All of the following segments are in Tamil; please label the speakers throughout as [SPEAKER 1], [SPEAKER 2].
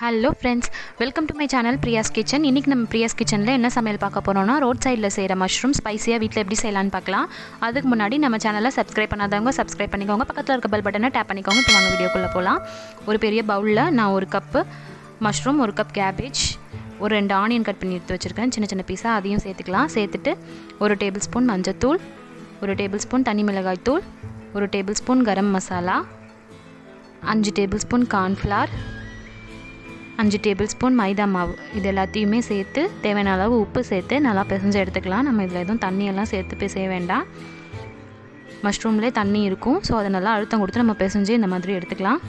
[SPEAKER 1] Hello friends welcome to my channel Priya's kitchen இன்றைக்கி நம்ம பிரியாஸ் கிச்சனில் என்ன சமையல் பார்க்க போகிறோம்னா ரோட் சைடில் செய்கிற மஷ்ரூம் ஸ்பைஸியாக வீட்டில் எப்படி செய்யலான்னு பார்க்கலாம். அதுக்கு முன்னாடி நம்ம சேனலை சப்ஸ்கிரைப் பண்ணாதவங்க சப்ஸ்கிரைப் பண்ணிக்கோங்க. பக்கத்தில் இருக்க பெல் பட்டனை டேப் பண்ணிக்கோங்க. இப்போ வாங்க வீடியோக்குள்ளே போகலாம் ஒரு பெரிய பவுலில் நான் ஒரு கப்பு மஷ்ரூம் ஒரு கப் கேபேஜ் ஒரு ரெண்டு ஆனியன் கட் பண்ணி எடுத்து வச்சுருக்கேன். சின்ன சின்ன பீஸாக அதையும் சேர்த்துக்கலாம். சேர்த்துட்டு ஒரு டேபிள் ஸ்பூன் மஞ்சத்தூள் ஒரு டேபிள் ஸ்பூன் தனி மிளகாய் தூள் ஒரு டேபிள் ஸ்பூன் கரம் மசாலா அஞ்சு டேபிள் ஸ்பூன் கார்ன்ஃப்ளவர் அஞ்சு டேபிள் ஸ்பூன் மைதா மாவு. இது எல்லாத்தையுமே சேர்த்து தேவையான அளவு உப்பு சேர்த்து நல்லா பிசைஞ்சு எடுத்துக்கலாம். நம்ம இதில் எதுவும் தண்ணியெல்லாம் சேர்த்து பிசைய வேண்டாம். மஷ்ரூம்லேயே தண்ணி இருக்கும். ஸோ அதை நல்லா அழுத்தம் கொடுத்து நம்ம பிசைஞ்சு இந்த மாதிரி எடுத்துக்கலாம்.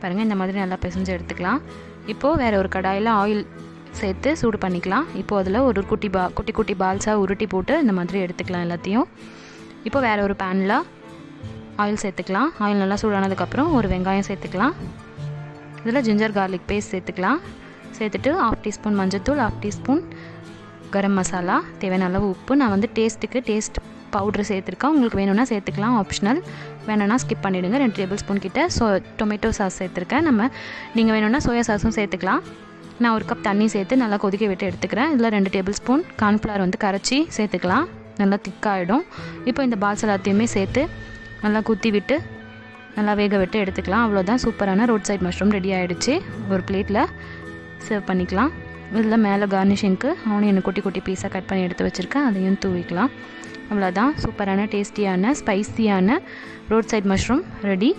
[SPEAKER 1] பாருங்கள் இந்த மாதிரி நல்லா பிசைஞ்சு எடுத்துக்கலாம். இப்போது வேறு ஒரு கடாயில் ஆயில் சேர்த்து சூடு பண்ணிக்கலாம். இப்போது அதில் ஒரு குட்டி பா குட்டி குட்டி பால்ஸாக உருட்டி போட்டு இந்த மாதிரி எடுத்துக்கலாம் எல்லாத்தையும். இப்போ வேறு ஒரு பேனில் ஆயில் சேர்த்துக்கலாம். ஆயில் நல்லா சூடானதுக்கப்புறம் ஒரு வெங்காயம் சேர்த்துக்கலாம். இதில் ஜிஞ்சர் கார்லிக் பேஸ்ட் சேர்த்துக்கலாம். சேர்த்துட்டு ஆஃப் டீஸ்பூன் மஞ்சத்தூள் ஆஃப் டீஸ்பூன் கரம் மசாலா தேவையான அளவு உப்பு. நான் வந்து டேஸ்ட்டுக்கு டேஸ்ட் பவுட்ரு சேர்த்துருக்கேன். உங்களுக்கு வேணும்னா சேர்த்துக்கலாம். ஆப்ஷனல் வேணும்னா ஸ்கிப் பண்ணிவிடுங்க ரெண்டு டேபிள் ஸ்பூன் கிட்ட ஸோ டொமேட்டோ சாஸ் சேர்த்துருக்கேன். நம்ம நீங்கள் வேணும்னா சோயா சாஸும் சேர்த்துக்கலாம். நான் ஒரு கப் தண்ணி சேர்த்து நல்லா கொதிக்க விட்டு எடுத்துக்கிறேன். இதில் ரெண்டு டேபிள் ஸ்பூன் கார்ன்ஃப்ளவர் வந்து கரைச்சி சேர்த்துக்கலாம். நல்லா திக்காகிடும் இப்போ இந்த பால்ஸ் எல்லாத்தையுமே சேர்த்து நல்லா குத்தி விட்டு நல்லா வேக விட்டு எடுத்துக்கலாம். அவ்வளோதான் சூப்பரான ரோட் சைட் மஷ்ரூம் ரெடி ஆகிடுச்சு ஒரு பிளேட்டில் சர்வ் பண்ணிக்கலாம். இதில் மேலே கார்னிஷிங்க்கு ஆனியனை குட்டி குட்டி பீஸாக கட் பண்ணி எடுத்து வச்சுருக்கேன். அதையும் தூவிக்கலாம். அவ்வளோதான் சூப்பரான டேஸ்டியான ஸ்பைசியான ரோட் சைட் மஷ்ரூம் ரெடி